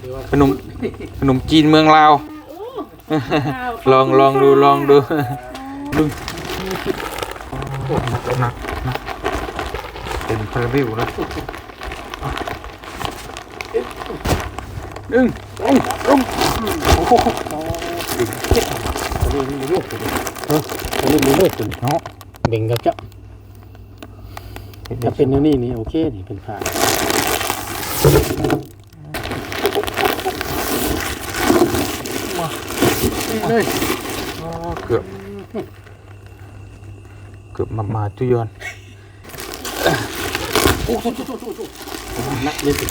หรือว่าขนมขนมจีนเมืองลาว ลองลองดูลองดูดูโอ้หนักหนักหนักเป็นพาราบิวนะหนึ่งสองสามโอ้โหตัวนี้มีลูกตัวนี้เออตัวนี้มีลูกตัวนี้เนาะเบ่งกับเจ้าถ้าเป็นอันนี้นี่โอเคนี่เป็นผ่า เลยเกือบ เกือบมามาตุยอนโอ้โหโอ้โหโอ้โหโอ้โหนักเล่นสิ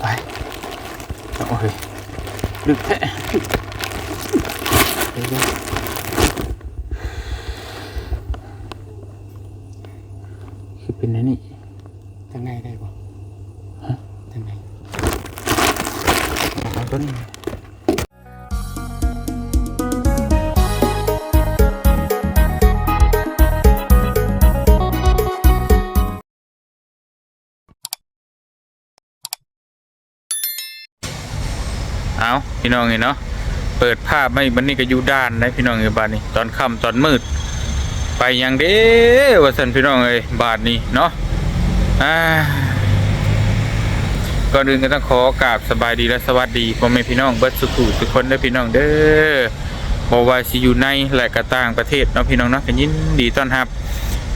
ไปโอ้ยดึกแท้คือเป็นอันนี่ ทางในได้ปะทางใน้นเอาพี่น้องเห็นเนาะเปิดภาพไม่บันนี้ก็อยู่ด้านนะพี่น้องเอ้ยบาทนี้ ตอนค่ำตอนมืด ไปยังเด้ว่าสันพี่น้องเอ้บาทนี้เนาะอ่า ก่อนอื่นก็ต้องขอกราบสบายดีและสวัสดีพ่อแม่พี่น้องเบิร์ดสุขุทุกคนเด้อพี่น้องเด้อบอกว่าสิอยู่ในและก็ต่างประเทศเนาะพี่น้องเนาะก็ยินดีต้อนรับ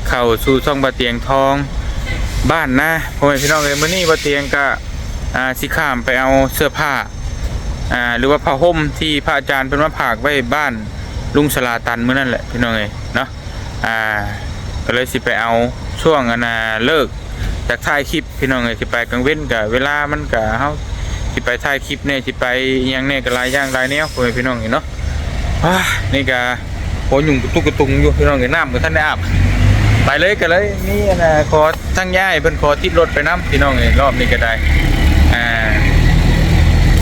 เข้าสู่ช่องบะเตียงทองบ้านนะพ่อแม่พี่น้องเอ้ยมื้อนี้บะเตียงก็อ่าสิข้ามไปเอาเสื้อผ้าอ่าหรือว่าผ้าห่มที่พระอาจารย์เพิ่นมาผากไว้บ้านลุงสลาตันเมื้อนั่นแหละพี่น้องเอ้ยเนาะอ่าก็เลยสิไปเอาช่วงอนน่ะเลิก จากถ่ายคลิปพี่น้องเอ้ยสิไปกลางเว้นกับเวลามันก็เฮาสิไปถ่ายคลิปเนี่ยสิไปยังเนี่ยก็หลายย่างลายแนวพ่อแม่พี่น้องเอ้ยเนาะอ่านี่ก็โหยุ่งกระตุกกระตุงอยู่พี่น้องเอ้ยน้ำก็ท่านได้อาบไปเลยก็เลยนี่นะขอทั้งย้ายเพิ่นขอติดรถไปนํพี่น้องเอ้ยรอบนี้ก็ได้อ่า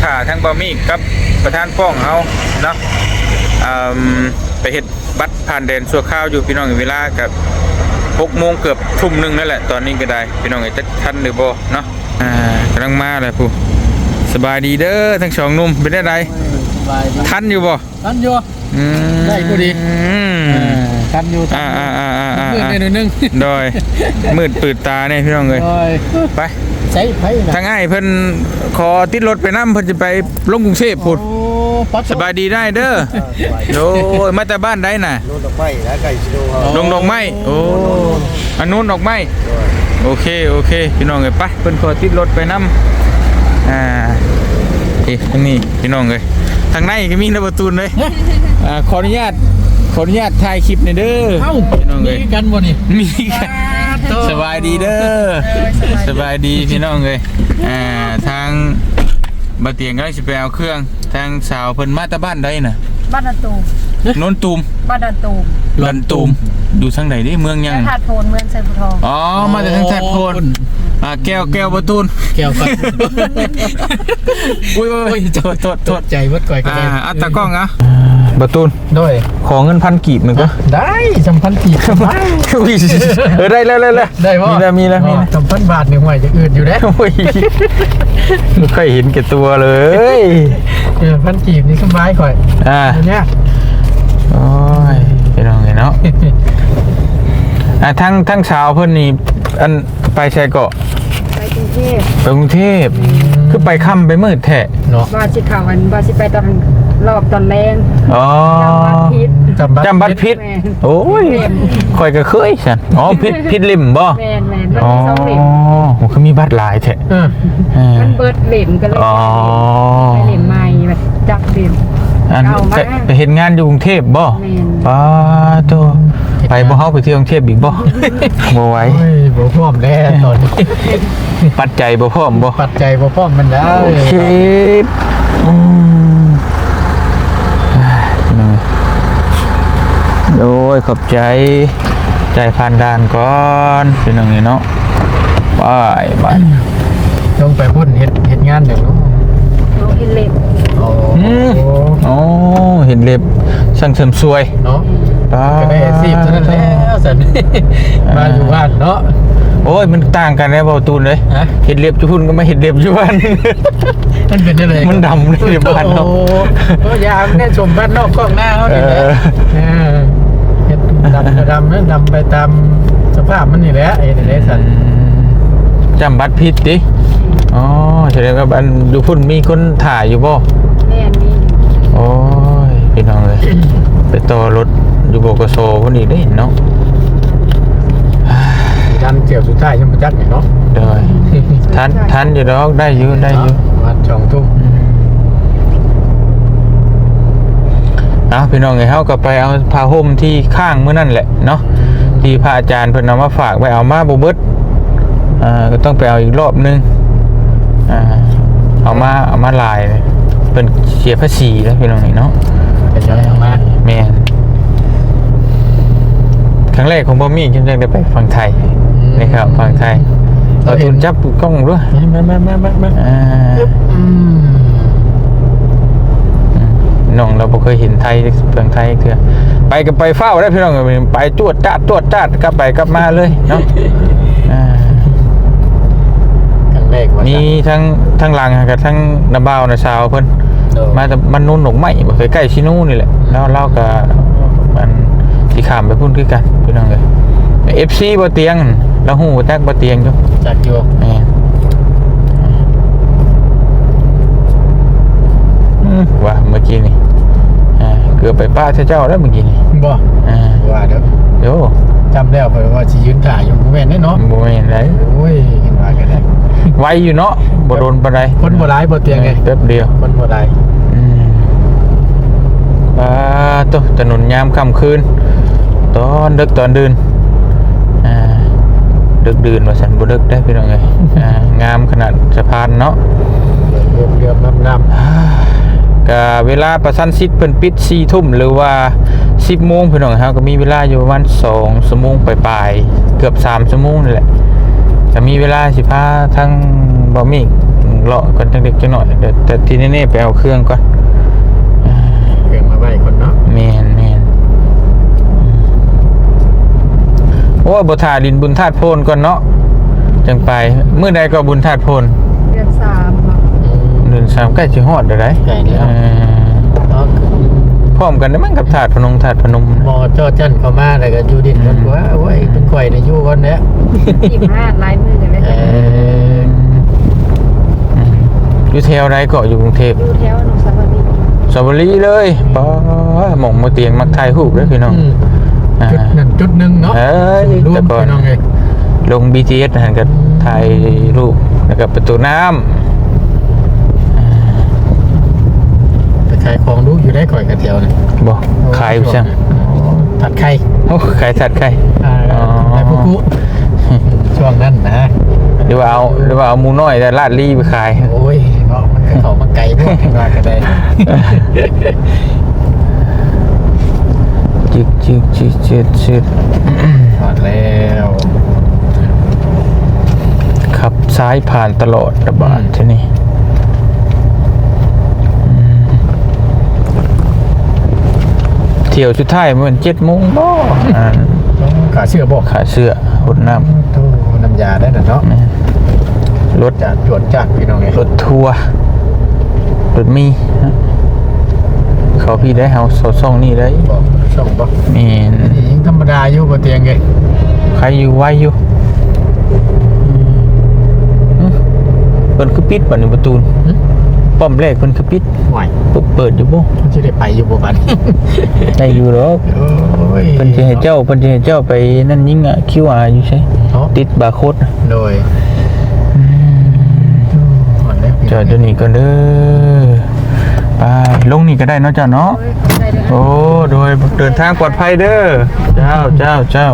ถ้าทั้งบ่มีกับประธานป้องเฮาเนาะอืมไปเฮ็ดบัตรผ่านแดนชั่วคราวอยู่พี่น้องเอ้ยเวลากับ หกโมงเกือบทุ่มหนึ่งนั่นแหละตอนนี้ก็ได้พี่น้องไอ้จักทันหรือบ่เนาะอ่ากำลังมาเลยผู้สบายดีเด้อทั้งสองหนุ่มเป็นได้ไรสบายดีทันอยู่บ่ทันอยู่อืมได้พอดีอืมเออทันอยู่ทัอ่านอยู่อ่าอ่าอ่าอ่ามืดหน่อยนึงโดยมืดปืดตาเนี่ยพี่น้องเลยโอ้ยไป ใช้ไผนะทางง่ายเพิ่นขอติดรถไปน้ำเพิ่นจะไปลงกรุงเทพพุ่นโอ้ปัดสบายดีได้เด้อโดยมาแต่บ้านได้น่ะโน่นดอกไม้นะไก่ชิโดเขาลงดอกไม้โอ้อันนู้นดอกไม้โอเค โอเค พี่น้องเอ้ยไปเพิ่นขอติดรถไปนำอ่าเอ๊ะทางนี้พี่น้องเอ้ยทางในก็มีระประตูเลยอ่าขออนุญาต ขออนุญาตถ่ายคลิปหน่อยเด้อเอ้าพี่น้องมีเอ้ยกันบ่นี่มีกันสบายดีเด้อสบายดีพี่น้องเอ้ยอ่าทางบ่เตียงก็สิไปเอาเครื่อง ทางสาวเพิ่นมาแตะบ้านได้น่ะบ้านดันตูมโนนตูมบ้านดันตูมลันตูมอยู่ทางไหนดิเมืองยังแม่ธาตุโพนเมืองไซบุทองอ๋อมาจากทางแทดโพนอ่าแก้วแก้วประตูนแก้วกันอุ้ยอุ้ยโทษโทษโทษใจวัดก่อยกันอ่าอัตตากล้องอะ ประตูนด้วยขอเงินพันกีบหนึ่งก็ได้สัมพันธ์กี่ได้เออได้แล้วได้แล้วได้ป่ะมีแล้วมีแล้วมีแล้วสัมพันธ์บาทหนึ่งห่วยจะอื่นอยู่แล้วโอ้ยไม่ค่อยเห็นแก่ตัวเลยเออพันกีบนี่สบายก่อยอ่าอันเนี้ยโอ้ยไปลองไงเนาะอ่าทั้งทั้งเช้าเพื่อนนี่อันไปชายเกาะไปกรุงเทพไปกรุงเทพคือไปค่ำไปมืดแท้เนาะว่าสิเขาวันว่าสิไปตอน รอบตอนแรงอ๋อจำวันพิษจำบัตรพิษ แม่นโอ้ยคอยก็เคยฉันอ๋อพิษพิษริมบ่แมนแมนมันอ๋อมีสองเหล่มผมคือมีบัตรหลายแท้เออเออ มันเบิดเหล่มก็เลยอ๋อไปเหล่มใหม่แบบจับเหล่มอันเอามา ไปไปเห็นงานอยู่กรุงเทพบ่แมนป้าโตไปบ่เฮาไปเที่ยวกรุงเทพอีกบ่ บ่ไหวโอ้ยบ่พร้อมแล้วตอนนี้ปัจจัยบ่พร้อมบ่ปัจจัยบ่พร้อมมันได้โอเคอืม โอ้ยขอบใจใจผ่านด่านก่อนเป็นยังไงเนาะบายบายลงไปพุ่นเฮ็ดเฮ็ดงานเดี๋ยวนู้นเอาเห็นเหล่มโอ้อืมโอ้เห็นเล็บช่างเสริมสวยเนาะป้าก็ได้อาชีพเท่านั้นแหล้วสันมาอยู่บ้านเนาะโอ้ยมันต่างกันนะเบาตูนเลยฮะเห็ดเรียบจุพุ่นก็ไม่เห็ดเรียบจุบ้านมันเป็นอะไรมันดำเลยบ้านโอ้เนาะโหก็ยามเนี่ยชมบ้านนอกกล้องหน้าเขาดี ดดำก็ดำนะดำไปตามสภาพมันนี่แหละไอ้นี่สันจำบัตรผิดดิอ๋อแสดงว่าอันอยู่พุ่นมีคนถ่ายอยู่บ่แม่นี่โอ้ยพี่น้องเลยไปต่อรถอยู่บกสพุ่นอีกได้เห็นเนาะดันเกี่ยวสุดท้ายยังมาจักนี่เนาะเดยทันทันอยู่ดอกได้อยู่ได้อยู่วันสองทุ่ม เอาพี่น้องไงเฮาก็ไปเอาผ้าห่มที่ข้างมื้อนั่นแหละเนาะที่พระอาจารย์เพิ่นเอามาฝากไว้เอามาบ่เบิดอ่าก็ต้องไปเอาอีกรอบนึงอ่าเอามาเอามาลายเลยเพิ่นเสียภาษีแล้วพี่น้องนี่เนาะเป็นยังไงออกมาแม่นครั้งแรกของบ่มีจังได้ไปฝั่งไทยนะครับฝั่งไทยเราทุนจับกล้องด้วยมามามามามาอ่าอืม น้องเราบ่เคยเห็นไทยเมืองไทยเถื่อไปก็ไปเฝ้าได้พี่น้องไปจวดจ้าดจวดจ้าดกลับไปกลับมาเลยเนาะอ่าครั้งแรกว่านี่ทั้งทั้งหลังกับทั้งน้าบ่าวน้าสาวเพิ่นมามาแต่มันนุ่นหนกไหมบ่เคยใกล้ชิโนู่นี่แหละแล้วเราก็มันสิข้ามไปพุ่นคือกันพี่น้องเอ้ย FC บ่เตียงแล้วฮู้จักบ่เตียงอยู่จากอยู่ แม่นอืมว่าเมื่อกี้นี่อ่าเกือบไปป้าเจ้าแล้วเมื่อกี้นี่บ่อ่าว่าเด้อโยจำได้ไปว่าสิยืนถ่ายอยู่บ่แม่นแน่เนาะบ่แม่นไรโอ้ยเห็นว่ากันได้ไวอยู่เนาะบ่โดนปานใดคนบ่ร้ายบ่เตียงไงแป๊บเดียวคนบ่ร้ายอืมป้าโตถนนยามค่ำคืน ตอนดึกตอนดื่นอ่าดึกดื่นว่าซั่นบ่ดึกได้พี่น้องเอ้ยอ่างามขนาดสะพานเนาะเรือเรือน้ำน้ำ ก็เวลาประชันชิดเพิ่นปิด4ทุ่มหรือว่า10โมงพี่น้องเฮาก็มีเวลาอยู่ประมาณ2ชั่วโมงปลายๆเกือบ3ชั่วโมงนี่แหละจะมีเวลาสิพาทั้งบ่มีเลาะกันจังเด็กจังหน่อยเดี๋ยวแต่ที่แน่ๆไปเอาเครื่องก่อนเก่งมาไว้คนเนาะแม่นแม่นอืมโอ้ยบ่ท่าดินบุญธาตุโพนก่อนเนาะจังไปมื้อใดก็บุญธาตุโพนเดือนสาม อะเดือนสามใกล้สิฮอดเด้อได้ใกล้แล้วเออเนาะพร้อมกันได้มั้งกับธาตุพนมธาตุพนมนะหมอจอจันเข้ามาแล้วก็อยู่ดินกันว่าโอ้ยเป็นข่อยในอยู่ก่อนเนี้ยยี่สิบห้าลายมือกันเลยเอจ้ะออยู่แถวใดเกาะอยู่กรุงเทพดูแถวหนองสาวรีสระบุรีเลยป้าหมองมาเตียงมักถ่ายรูปเด้อพี่น้องอืมอ่าจุดหนึ่งจุดหนึ่งเนาะเอ้ยรวแต่มก่อนพี่น้องเลยลง BTS นะฮะก็ถ่ายรูปแล้วก็ประตูน้ไปขายของดูอยู่ ได้ข่อยกระเทียวนะบ่ขายอยู่ช่างผัดไข่โอ้ขายสัตว์ไข่อ่าอ๋อไข่ปุ๊กช่วงนั้นนะหรือว่าเอาหรือว่าเอามูน้อยแต่ลาดลี่ไปขายโอ้ยเนาะมันเขามาไกลพวกว่ากันได้จึกจึกจึกจึกจึกหอดแล้วขับซ้ายผ่านตลอดระบาดที่นี่อืมเที่ยวสุดท้ายเหมือนเจ็ดโมงบ่อ่าต้องขาเชื่อบอกขาเสื้อหดน้ตู้น้ำยาได้น่ะเนาะำรถจาดจวดจัดพี่น้องไงรถทัวร์รถมีฮะเขาพี่ได้เฮาสอดซ่องนี่ได้บอกช่องบอกมีนนี่ยังธรรมดาอยู่บนเตียงไงใครอยู่ไว้อยู่อืมเพิ่นคือปิดบัดนี้ประตูนหึ ป้อมแรกเพิ่นคือปิดไหวปุ๊บเปิดอยู่บ่มันจะได้ไปอยู่บ่บัดได้อยู่หรอกโอ้ยเพิ่นสิให้เจ้าเพิ่นสิให้เจ้าไปนั่นยิงอะ QR อยู่ใช่เนาะติดบาร์โค้ดน่ะโดยหอดแล้วพี่จอดเดี๋ยวนี้ก่อนเด้อไปลงนี่ก็ได้เนาะเจ้าเนาะโอ้ยได้เลยโอ้โดยเดินทางปลอดภัยเด้อเจ้าเจ้าเจ้า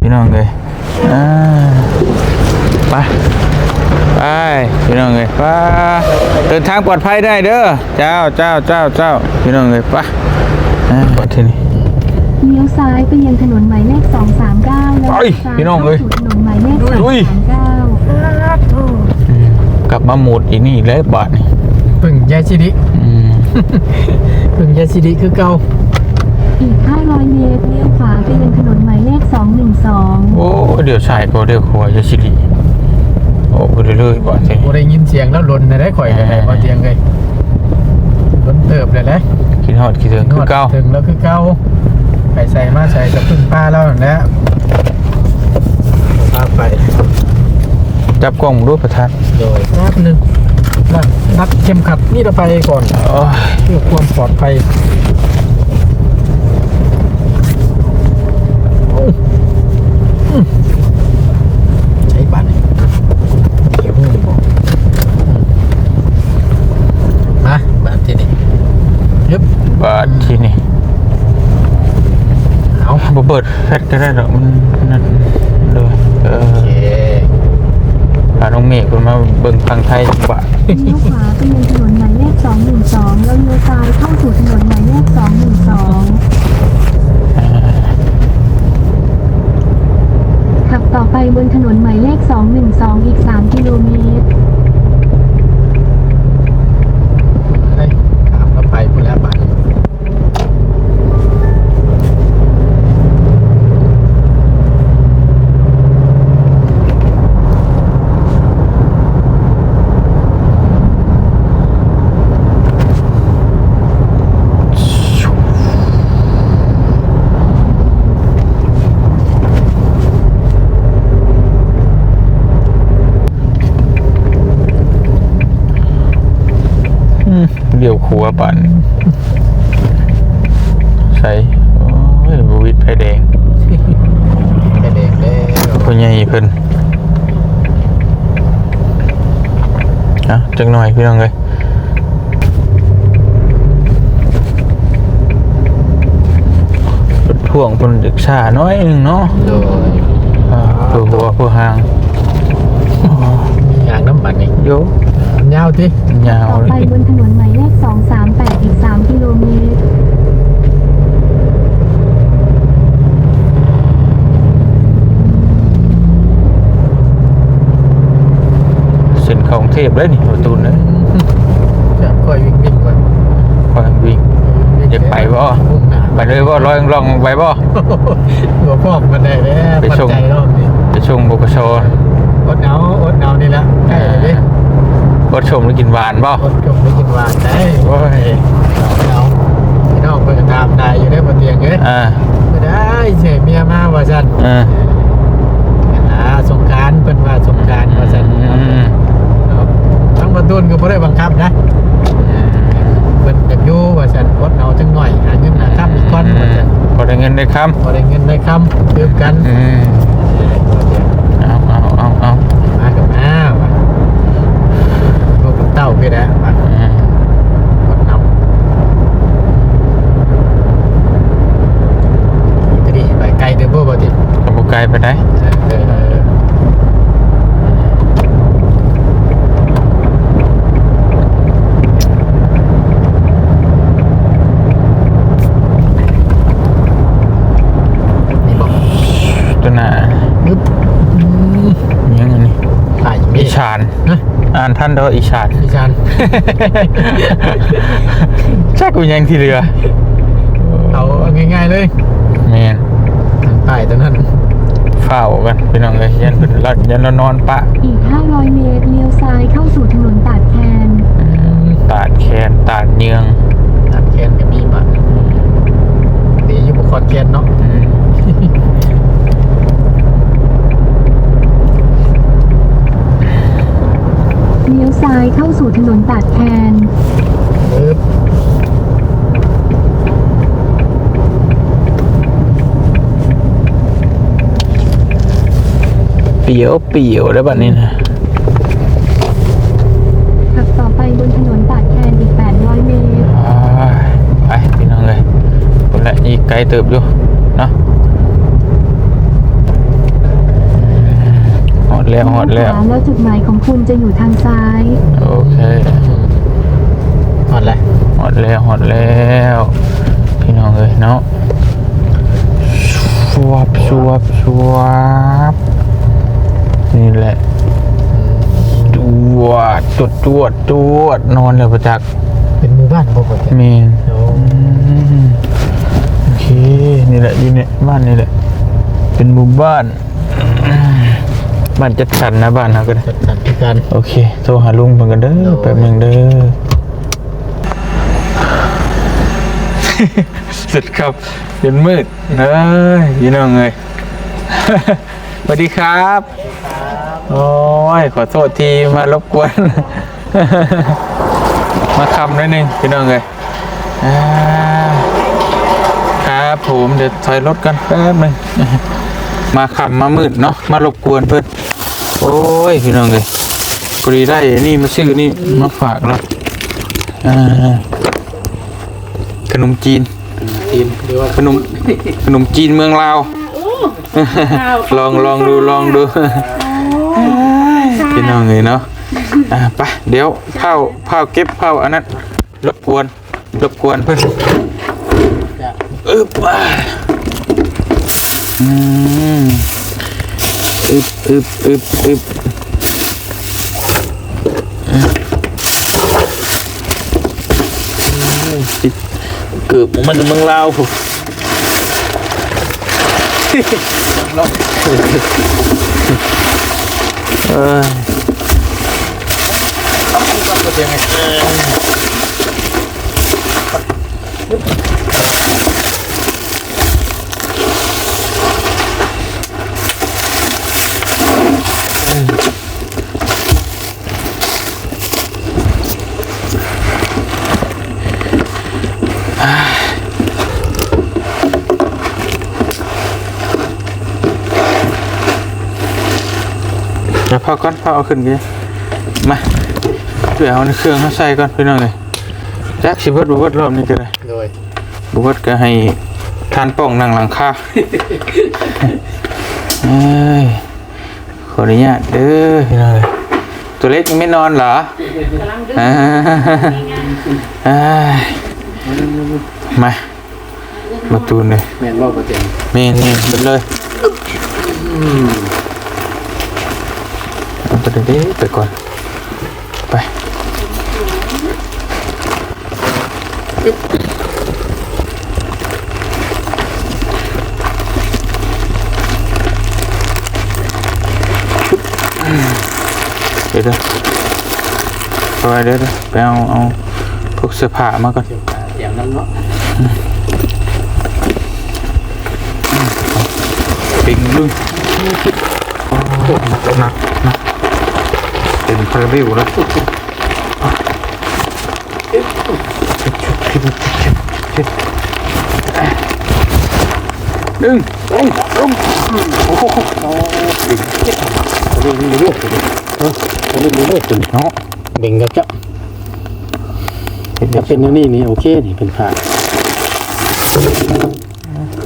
พี่น้องเลยอ่าไปไป พี่น้องเลยไปเดินทางปลอดภัยได้เด้อเจ้าเจ้าเจ้าเจ้าพี่น้องเลยไปอ่าไปที่นี่เลี้ยวซ้ายไปยังถนนหมายเลข239แล้วไปเลี้ยวซ้ายพี่น้องเอ้ยข้าสู่ถนนหมายเลขลุย239อืมกลับมาหมุดอีนี่เลยบาทนี่พึ่งยายสิริอืมพึ่งยายสิริคือเก่าอีก500เมตรเลี้ยวขวาไปยังถนนหมายเลข212โอ้เดี๋ยวใส่ก็เดี๋ยวขัวจะสิริ โอ้ไปเรื่อยๆบ่เท่บ่ได้ยินเสียงแล้วลนได้ข่อยเลยบ่เตียงเลยลนเติบเลยแหละคิดฮอดคิดถึงคือเก่าถึงแล้วคือเก่าไปใส่มาใส่กับพึ่งป้าแล้วนั่นแหละพาไป จับกล้องดูประธานโดยแป๊บหนึงแล้วนัดเข็มขัดนี่เราไปก่อนโอ้ยเพื่อความปลอดภัยโอ้อืมใช้บัตรเดี๋ยวมึงบอกอืมมาบัตรที่นี่ยึ บาดที่นี่เอาเปิดแฟลชก็ได้ดอกมันนั่นเลยเออพาน้องเมฆเพิ่นมาเบิ่งทางไทยจังหวะเลี้ยวขวาไปยังถนนหมายเลข212แล้วเลี้ยวซ้ายเข้าสู่ถนนหมายเลข212ขับต่อไปบนถนนหมายเลข212อีก3กิโลเมตร เฮ้ยถามเราไปพูดแล้วบัตร อืมเดี๋ย วขัวปั่นใส่โอ้ยบวิดไฟแดงแค่เด็กแล้วพ่อใหญ่เพิ่นอะจังหน่อยพี่น้องเลยรถพ่วงเพิ่นเด็กช้าน้อยหนึงเนาะโดยอ่าเพื่อหัวเพื่อหางยางน้ำมันนี่โยมัน ยาวที่ยาวต่อเลไปยบนถนนหมายเลข238 อีก 3 กิโลเมตร เส้นเข้ากรุงเทพเลยนี่ประตูนั้นจะค่อยวิ่งวิ่งก่อนคอยวิ่งอยากไปบ่มุ่งหน้าไปเลยบ่ลอยลองไปบ่หัวพอกมันได้แล้วไปปัจส่งจัยรอบนี้ไปชมบกชอดหนาวอดหนาวนี่แหละใกล้เลย ดิรถชมแล้วกินหวานบ่อดจมไม่กินหวานได้โอ้ยหนาวพี่น้องเพิ่นตามได้อยู่ได้บนเตียงเอ้ยอ่าไม่ได้เสียเมียมาว่าซั่นอ่าอ่าสงกรารเพิ่นว่าสงกรารว่าซั่นอืมครับทั้งบรรทุนก็บ่ได้บังคับนะเพิ่นอยากอยู่ว่าซั่นอดเอาจังหน่อยหาเงินหาค่ำอีกก้อนว่าซั่นพอได้เงินได้คบ่ได้เงินได้ค่ำเติมกันำอืมเอาเอาเอาเอา มากับมาว่ะลูกกับเต้าพี่แหละว่ะ อืม กดนำจะดีไปไกลเด้อบ่บ่ติ กระบุกไกลไปได้ เออนี่บอก ตัวหน้า นึบ ยังไงนี่ ถ่ายอยู่อีนี่ชานนะอ่านท่านเด้ออีชานอีชานชักกูยังที่เรือเอาง่ายๆเลยแมนป้ายตัวนั้นเฝ้ากันพี่น้องเลยยันเป็นรัดยันเรานอนปะอีก 500 เมตรเลี้ยวซ้ายเข้าสู่ถนนตาดแคนตาดแคนตาดเยืองตัดแขนก็มีบัตรดีอยู่บุคคลแขนเนาะ เลี้ยวซ้ายเข้าสู่ถนนตาดแคนปึ๊บเปียวเปียวแล้วบัดนี้นะขับต่อไปบนถนนตาดแคนอีก 800 เมตรอ่าไปพี่น้องเลยคนละอีกไกลเติบอยู่เนาะหอด แล้วหอดแล้วเยขวาแล้วจุดหมายของคุณจะอยู่ทางซ้าย โอเคอ่อนเลยหอดแล้วหอดแล้ว พี่น้องเลยเนาะชวบชวบชวบนี่แหละจวดจวดจวดจวดนอนเลยประจักษ์เป็นหมู่บ้านบ่บ่เมนโอ้อืมโอเคนี่แหละอยู่เนี่ยบ้านนี่แหละเป็นหมู่บ้าน บ้านจัดสรรนะบ้านเราก็ได้จัดการที่การโอเค โทรหาลุงเพิ่นกันเด้อแป๊บหนึงเด้อเสร็จครับเป็นมืดเอ้ยพี่น้องเอ้ย สวัสดีครับ โอ้ย ขอโทษทีมารบกวน มาคำหนิดนึงพี่น้องเอ้ยอ่าครับผมเดี๋ยวถอยรถกันแป๊บหนึง มาขับมามืดเนาะมารบกวนเพื่อน โอ้ยพี่น้องเลยพอดีได้อันนี่มาซื้อนี่มาฝากเราอ่าขนมจีนทีมหรือว่าขนมขนมจีนเมืองลาวลองลองดูลองดูพี่น้องเลยเนาะอะไปเดี๋ยวเผาเผาเก็บเผาอันนั้นรบกวนรบกวนเพื่อนอึบอะอืม อึบอึบอึบอึบอะอืมเกือบมันจะมืองลาวผมเออเอก่อนพอเอาขึ้นกันมาเดี๋ยวเอาในเครื่องเขาใส่ก่อนพี่น้องเลยแจ็คสิเบิดบุเบิดรอบนี้ก็ได้โดยบุเบิดก็ให้ทานป้องนั่งหลังคาเอ้ยขออนุญาตเด้อพี่น้องเลยตัวเล็กยังไม่นอนเหรออ่าอ่ามามาตูนเลยแมนบอกประเด็นเมนเมนไปเลย เอาไปเดี๋ยวไปก่อน ไปเดี๋ยวเดี๋ยวเอาไว้เดี๋ยวเดี๋ยวไปเอาเอาพวกเสื้อผ้ามาก่อนเสียงน้ำเนาะปิงลุยโอ้หนักหนักเต็มคาราเบลแล้วหนึ่งสองสามโอ้โหเรื่องนี้เรื่องตัวเออเรื่องนี้เรื่องตัวเนาะเบ่งกับเจ้าเห็นถ้าเป็เป็นนอันนี่นี่โอเคนี่เป็นผ้า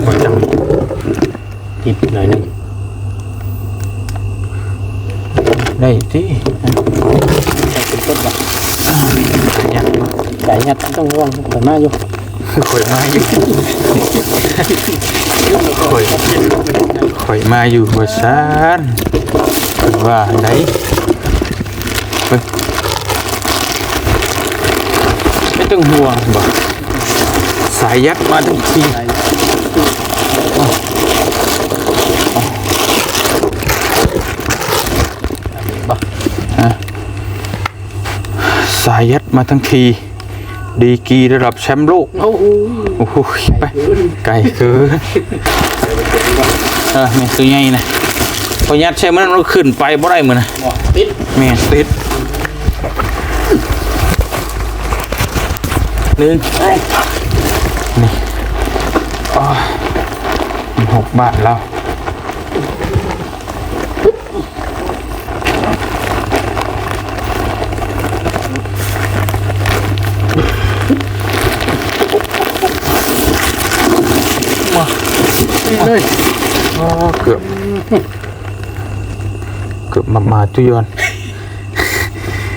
หัวจังติดหน่อยหนึงได้ที่ เป็นต้นแบบ ยัน ไก่ยัดต้องระวังแต่มาอยู่ข่อยมาอยู่ข่อยข่อยมาอยู่ว่าซานเพิ่นว่าไหนเบิ่งไม่ต้องห่วงบ่สายยัดมาทั้งทีสายยัดมาทั้งที ดีกรีระดับแชมป์โลกโอ้โหโอ้โหไปไก่เกินเออแม่ตัวใหญ่นะพอยัดใช่มันมันขึ้นไปบ่ได้เหมือนนะหมอติดแม่ติดหนึ่งนี่อ๋อมันหกบาทแล้ว เลยอ๋อเกือบเกือบมามาตุยอน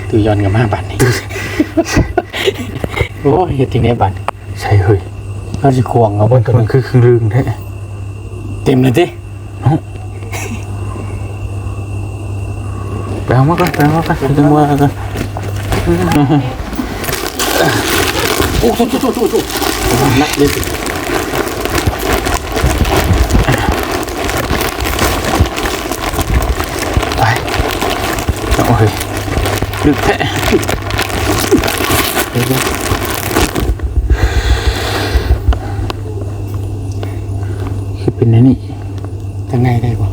ตือยอนกับมาบัดนี่โอ้ยเฮ็ดที่ไหนบัดใช่เฮ้ยเขาสิควงเอาเบนตัวมันึนงคือครึ่งรึงแท้เต็มเลยติไปเอามาก่อนไปเอามาก่อนจังว่ากันโอ้โหโอ้โหโอ้โหนักเลยสิ อ้ยดึกแท้เดี๋ยวๆคือเป็นอันนี่ทางไหนได้บ่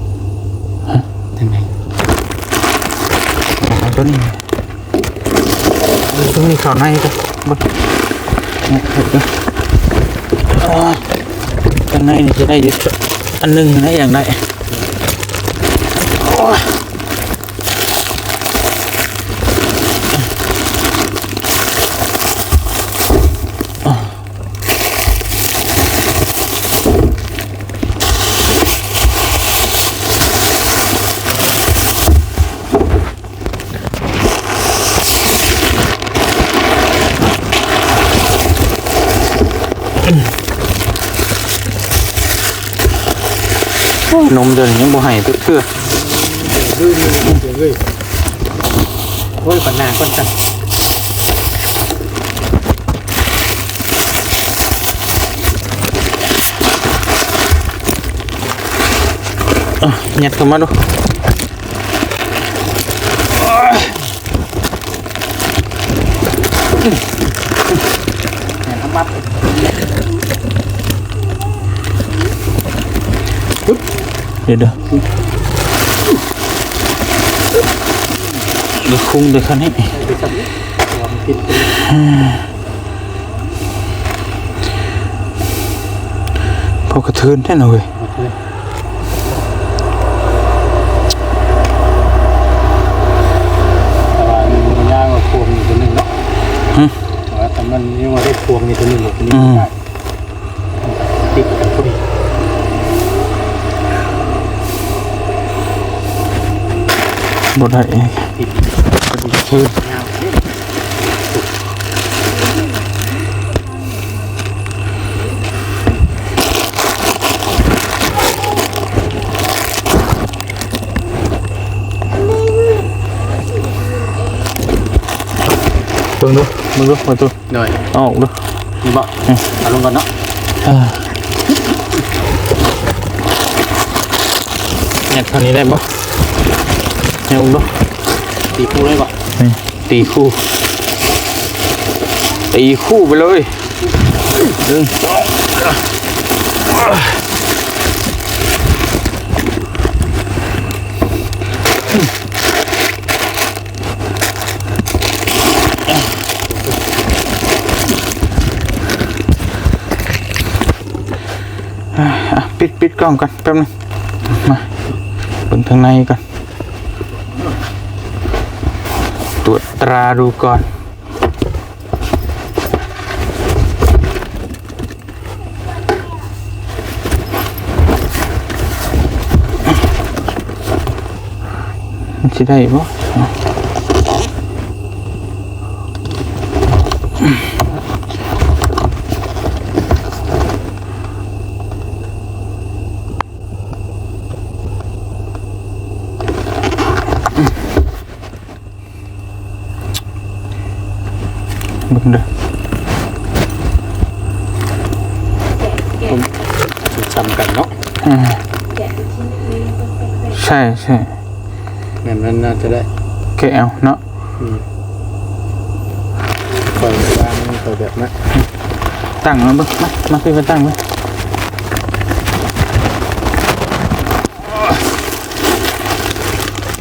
ฮะทางไหนเอาตัวนี้เอาตัวนี้เข้าในกันบดเนี่ยเดี๋ยวๆเอาข้างในนี่จะได้อยู่อันหนึงนะอย่างไร นมเดินยังบ่ให้เพื่อเฮ้ยเฮ้ยโอ้ยปัญหาก่อนกันๆอะยัดเข้ามาดู เดี๋ยวเดี๋ยวเดี๋ยวคุ้งเดี๋ยวคันนี้พอกระเทือนแน่นอนเว้ยมาเลยแต่ว่ามันยากกว่าพวงอีกตัวหนึงเนาะหึแต่ว่าแต่มันยังว่าได้พวงอีกตัวหนึงหรอกตัวนี้อืมได้ บ่ได้ติดพอดีคืนยาวเด้เบิ่งดูเบิ่งดูประตูหน่อยเอาออกดูนี่บ่เอาลงก่อนเนาะอ่าเนี่ยเท่านี้ได้ปะ เนี่ยอุ้มดูตีคู่เลยบ่นี่ตีคู่ ตีคู่ไปเลยหนึ่งสองอะอะปิดปิดกล้องกันแป๊บนึงมาเบิ่งทางในกัน ตรวจตราดูก่อนมันจะได้ปะเบิ่งเด้อซ้ำกันเนาะอืมใช่ใช่แม่นมันน่าจะได้แกเอาเนาะคอยวางคอยแบบนั้นตั้งมาเบิ่งมามาขึ้นมาตั้งมา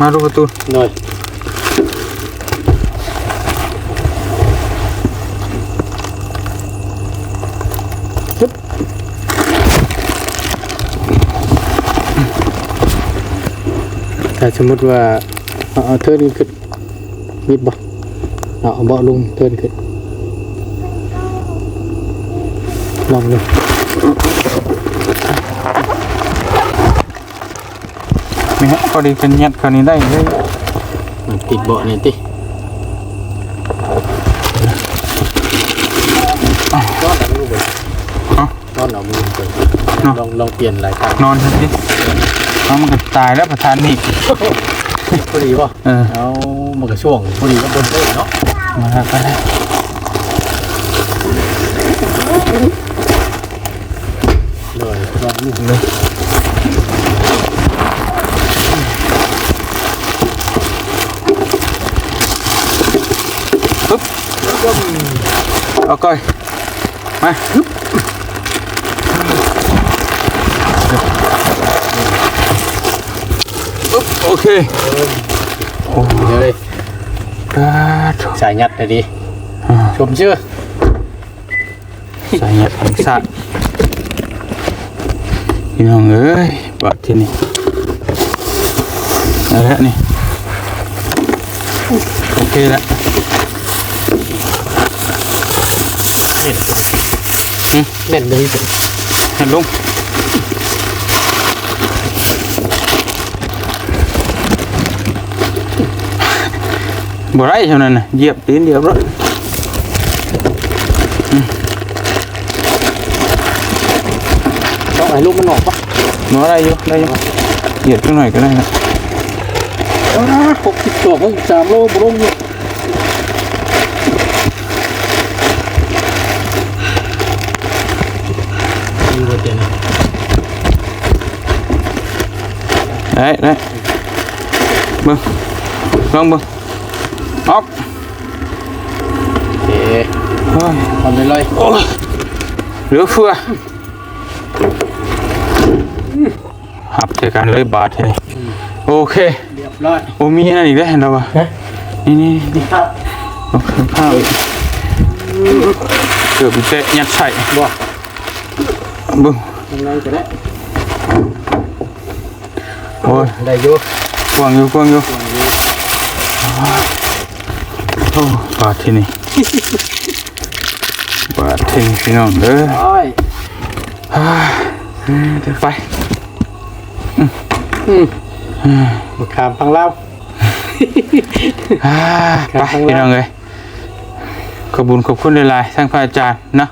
มาดูประตูหน่อยาสมมติว่าเอาเอาเทิร์นขึ้นมิดบ่เอาเอาเบาะลงเทิร์นขึ้นลองดูนี่ฮะพอดีเป็นยัดคราวนี้ได้เลยมันติดเบาะนี่ติก้อนเอามือไปเอ้าก้อนเอามือไปเนาะลองลองเปลี่ยนหลายครั้งนอนทั เอามันก็ตายแล้วประธานนี่พอดีป่ะเออเามันก็ช่วงพอดีก็บนได้เนาะมาครับเลยรอบนี้เลยปึ๊บเอาก้อยมาปึ๊บ เคเดี๋ยวเลยปาดสายยัดเลยดิอ่าชมชื่อใส่เงียบผังสะพี่น้องเอ้ยบัดที่นี่เอาละนี่โอเคละเน่นเลยสิหันล บ่ไรเท่านั้นน่ะเหยียบตีนเดียวรถต้องให้ลูกมันออกปะบ่ไรอยู่ได้อยู่เหยียบจังหน่อยก็ได้นะหกสิบตัวหกสิบสามโลบลงอยู่ดีกว่าเจนะได้ได้เบิ่งลองเบิ่ง ออกโอเคเฮ้ยทำไปเลยโอ้ยเหลือเฟือหับเจอกันเลยบาทเลยโอเค เรียบร้อยโอ้มีอันนั้นอีกแล้วเห็นเราปะฮะนี่นี่นี่ครับเอาเครื่องข้าวอีกเกือบจะยัดใส่บ่บึ้งทำไงจะได้โอ้ยได้อยู่กวางอยู่กวางอยู่โอ้ บาทที่นี่บาทที่นี่พี่น้องเด้อโอ้ยเดี๋ยวไปมะขามพังเล่าอ่าไปพี่น้องเลยขอบคุญขอบคุณหลายๆทั้งพระอาจารย์เนาะ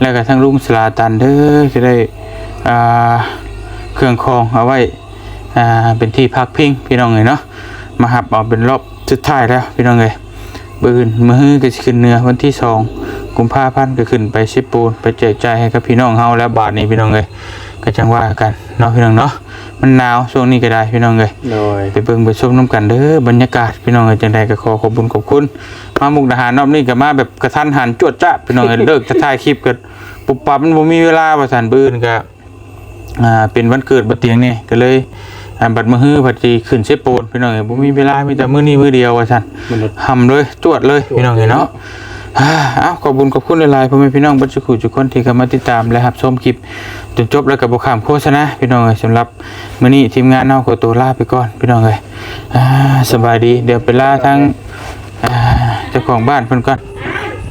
แล้วก็ทั้งลุงสลาตันเด้อจะได้อ่าเครื่องคองเอาไว้อ่าเป็นที่พักพิงพี่น้องเลยเนาะมาหับเอาเป็นรอบสุดท้ายแล้วพี่น้องเลย บืนมือก็จะขึ้นเนื้อวันที่สองกุมภาพันธ์ก็ขึ้นไปชิปูนไปแจกจ่ายให้กับพี่น้องเฮาแล้วบาทนี้พี่น้องเลยก็จังว่ากันเนาะพี่น้องเนาะมันหนาวช่วงนี้ก็ได้พี่น้องเลยโดยไปเบิ่งไปชมน้ำกันเด้อบรรยากาศพี่น้องเอ้ยจังใดก็ขอขอบคุญขอบคุณมามุกดาหารรอบนี้ก็มาแบบกระทันหันจวดจ้าพี่น้องเอ้ยเลิกจะถ่ายคลิปกันปุบปับมันบ่มีเวลาว่าซั่นบื้อนก็อ่าเป็นวันเกิดบ่เตียงนี่ก็เลย อ่าบัดมื้อฮื้อบัดสิขึ้นเสโปนพี่น้องเอ้ยบ่มีเวลามีแต่มื้อนี้มื้อเดียวว่าซั่นมนุษย์ทำเลยจวดเลยพี่น้องเอ้ยเนาะอ่าเอ้าขอบคุญขอบคุณหลายๆพ่อแม่พี่น้องเบัดสุขุทุกคนที่เข้ามาติดตามและรับชมคลิปจนจบแล้วก็บ่ข้ามโฆษณาพี่น้องเอ้ยสำหรับมื้อนี้ทีมงานเฮาขอตัวลาไปก่อนพี่น้องเอ้ยอ่าสบายดีเดี๋ยวไปลาทั้งอ่าเจ้าของบ้านเพิ่นก่อน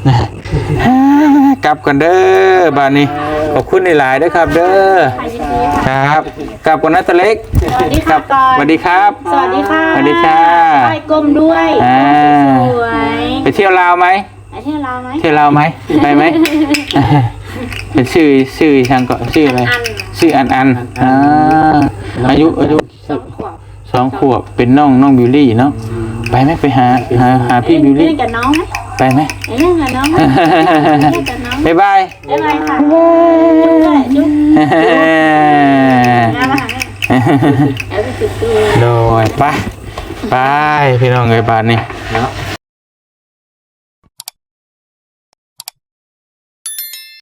อ่า กลับกันเด้อบ้านนี้ขอบคุณหลายๆเด้อครับ เด้อครับกลับกันนะตะเล็กสวัสดีคค่ะรับก่อนสวัสดีครับ สวัสดีค่ะสวัสดีจ้าไปกลมด้วยอ่าสวยไปเที่ยวลาวไหมไปเที่ยวลาวไหมเที่ยวลาวไหมไปไหมเป็นชื่อชื่อทางเกาะชื่ออะไรอันชื่ออันอันอ่าอายุอายุสองขวบสองขวบเป็นน้องน้องบิวลี่เนาะไปไหมไปหาหาหาพี่บิวเล่ลี่นกับน้องไหม ไปไหมไปเล่นกับน้องไหมเล่นกับน้องบ๊ายบายบ๊ายบายค่ะจุ๊บด้วยจุ๊บมามาหาแม่เอาไปติดตัวโดยไปไปพี่น้องเอ้ยบาทนี่เนาะ